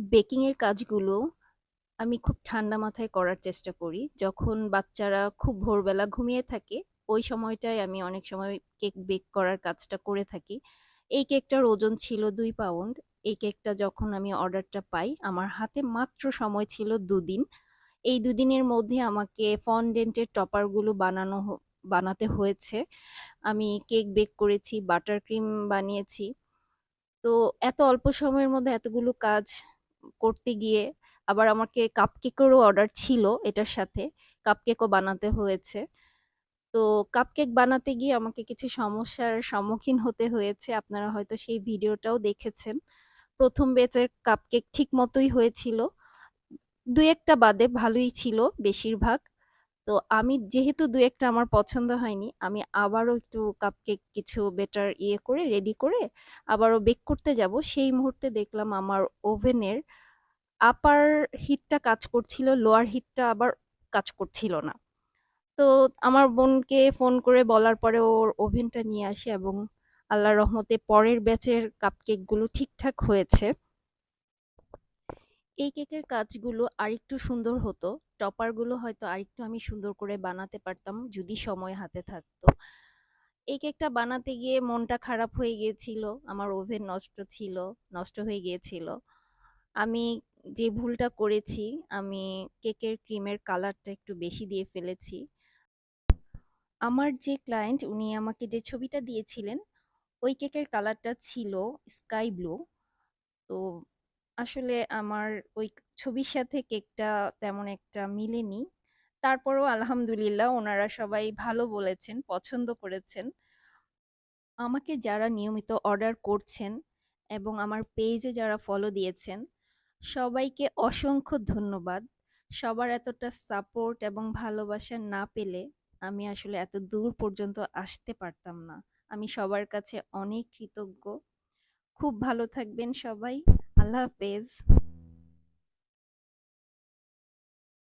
Baking এর কাজগুলো আমি খুব ঠান্ডা মাথায় করার চেষ্টা করি। যখন বাচ্চারা খুব ভোরবেলা ঘুমিয়ে থাকে, ওই সময়টায় আমি অনেক সময় কেক বেক করার কাজটা করে থাকি। এই কেকটার ওজন ছিল দুই পাউন্ড। এই কেকটা যখন আমি অর্ডারটা পাই, আমার হাতে মাত্র সময় ছিল ২ দিন। এই দুদিনের মধ্যে আমাকে ফন্ডেন্ট টপারগুলো বানানো বানাতে হয়েছে। আমি কেক বেক করেছি, বাটার ক্রিম বানিয়েছি। তো এত অল্প সময়ের মধ্যে এতগুলো কাজ করতে গিয়ে আবার আমাকে কাপকেকেরও অর্ডার ছিল এটার সাথে। কাপকেকও বানাতে হয়েছে। তো কাপকেক বানাতে গিয়ে আমাকে কিছু সমস্যার সম্মুখীন হতে হয়েছে। আপনারা হয়তো সেই ভিডিওটাও দেখেছেন। ১ম ব্যাচের কাপকেক ঠিক মতোই হয়েছিল। দু একটা বাদে ভালোই ছিল বেশিরভাগ। তো আমি যেহেতু দু একটা আমার পছন্দ হয়নি, আমি আবারও একটু কাপকেক কিছু বেটার ইয়ে করে রেডি করে আবারও বেক করতে যাব। সেই মুহূর্তে দেখলাম আমার ওভেনের আপার হিটটা কাজ করছিল, লোয়ার হিটটা আবার কাজ করছিল না। তো আমার বোনকে ফোন করে বলার পরে ওর ওভেনটা নিয়ে আসে এবং আল্লাহ রহমতে পরের ব্যাচের কাপকেকগুলো ঠিকঠাক হয়েছে। এই কেকের কাজগুলো আরেকটু সুন্দর হতো। টপারগুলো হয়তো আরেকটু আমি সুন্দর করে বানাতে পারতাম যদি সময় হাতে থাকতো। এই কেকটা বানাতে গিয়ে মনটা খারাপ হয়ে গিয়েছিল। আমার ওভেন নষ্ট ছিল, নষ্ট হয়ে গিয়েছিল। আমি যে ভুলটা করেছি, আমি কেকের ক্রিমের কালারটা একটু বেশি দিয়ে ফেলেছি। আমার যে ক্লায়েন্ট উনি আমাকে যে ছবিটা দিয়েছিলেন, ওই কেকের কালারটা ছিল স্কাই ব্লু। তো আসলে আমার ওই ছবির সাথে কেকটা তেমন একটা মিলেনি। তারপরেও আলহামদুলিল্লাহ ওনারা সবাই ভালো বলেছেন, পছন্দ করেছেন। আমাকে যারা নিয়মিত অর্ডার করছেন এবং আমার পেজে যারা ফলো দিয়েছেন, সবাইকে অসংখ্য ধন্যবাদ। সবার এতটা সাপোর্ট এবং ভালোবাসা না পেলে আমি আসলে এত দূর পর্যন্ত আসতে পারতাম না। আমি সবার কাছে অনেক কৃতজ্ঞ। খুব ভালো থাকবেন সবাই। আল্লাহ হাফেজ।